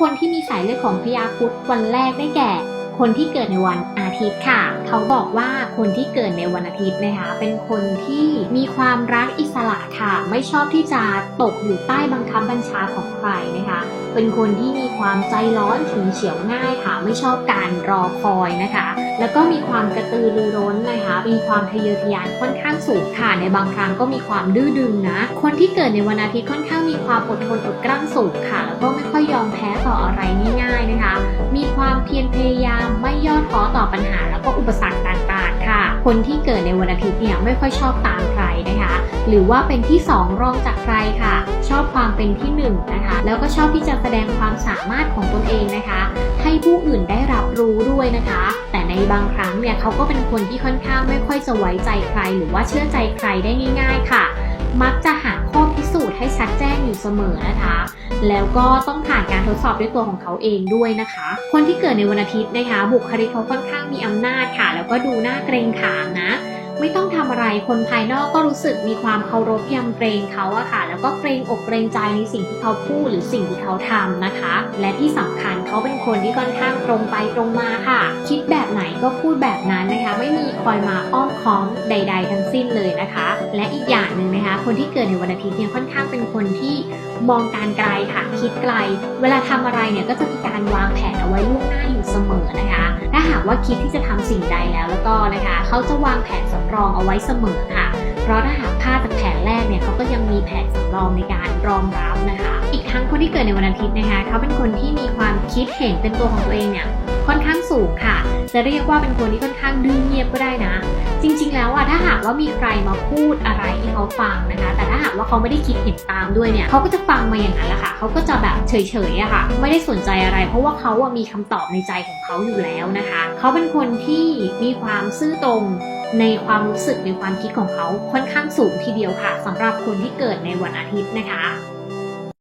คนที่มีสายเลือดของพญาครุธวันแรกได้แก่ คนที่เกิดในวันอา ทิตย์ค่ะ เขาบอกว่าคนที่เกิดในวันอาทิตย์นะคะ เป็นคนที่มีความรักอิสระค่ะ ไม่ชอบที่จะตกอยู่ใต้บังคับบัญชาของใครนะคะ เป็นคนที่มีความใจร้อนฉุนเฉียวง่ายค่ะ ไม่ชอบการรอคอยนะคะ แล้วก็มีความกระตือรือร้นนะคะ มีความทะเยอทะยานค่อนข้างสูงค่ะ ในบางครั้งก็มีความดื้อดึงนะ คนที่เกิดในวันอาทิตย์ค่อนข้างมีความอดทนอดกลั้นสูงค่ะ แล้วก็ไม่ค่อยยอมแพ้ต่ออะไรง่าย พียรพยายามไม่ย่อท้อต่อปัญหาแล้วก็อุปสรรคต่างๆค่ะ คนที่เกิดในวันอาทิตย์เนี่ยไม่ค่อยชอบตามใครนะคะ หรือว่าเป็นที่สองรองจากใครค่ะ ชอบความเป็นที่หนึ่งนะคะ แล้วก็ชอบที่จะแสดงความสามารถของตนเองนะคะ ให้ผู้อื่นได้รับรู้ด้วยนะคะ แต่ในบางครั้งเนี่ยเขาก็เป็นคนที่ค่อนข้างไม่ค่อยจะไว้ใจใคร หรือว่าเชื่อใจใครได้ง่าย ๆ ค่ะ มักจะ อยู่เสมอนะคะ แล้วก็ต้องผ่านการทดสอบด้วยตัวของเขาเองด้วยนะคะ คนที่เกิดในวันอาทิตย์นะคะ บุคลิกเขาค่อนข้างมีอำนาจค่ะ แล้วก็ดูน่าเกรงขามนะ ไม่ต้องทำอะไรคนภายนอกก็รู้สึกมีความเคารพยำเกรงเขาอะค่ะ แล้วก็เกรงอกเกรงใจในสิ่งที่เขาพูดหรือสิ่งที่เขาทำนะคะ และที่สำคัญเขาเป็นคนที่ค่อนข้างตรงไปตรงมาค่ะ คิดแบบไหนก็พูดแบบนั้นนะคะ ไม่มีคอยมาอ้อมค้อมใด ๆ ทั้งสิ้นเลยนะคะ และอีกอย่างหนึ่งนะคะ คนที่เกิดในวันอาทิตย์เนี่ยค่อนข้างเป็นคนที่มองการไกลค่ะ คิดไกล เวลาทำอะไรเนี่ยก็จะมีการวางแผนเอาไว้ล่วงหน้าอยู่เสมอนะคะ ว่าคิดที่จะทำสิ่งใดแล้วแล้วก็นะคะ เขาจะวางแผนสำรองเอาไว้เสมอค่ะ เพราะถ้าหากพลาดจากแผนแรกเนี่ยเขาก็ยังมีแผนสำรองในการรองรับนะคะ อีกทั้งคนที่เกิดในวันอาทิตย์นะคะ เขาเป็นคนที่มีความคิดเห็นเป็นตัวของตัวเองเนี่ยค่อนข้างสูงค่ะ จะเรียกว่าเป็นคนที่ค่อนข้างดื้อเงียบก็ได้นะ จริง ๆ แล้วอะถ้าหากว่ามีใครมาพูดอะไรให้เขาฟังนะคะ แต่ถ้าหากว่าเขาไม่ได้คิดเห็นตามด้วยเนี่ยเขาก็จะฟังมาอย่างนั้นแหละค่ะเขาก็จะแบบเฉยๆอะค่ะ ไม่ได้สนใจอะไร เพราะว่าเขาอะมีคำตอบในใจของเขาอยู่แล้วนะคะเขาเป็นคนที่มีความซื่อตรงในความรู้สึกในความคิดของเขาค่อนข้างสูงทีเดียวค่ะสำหรับคนที่เกิดในวันอาทิตย์นะคะ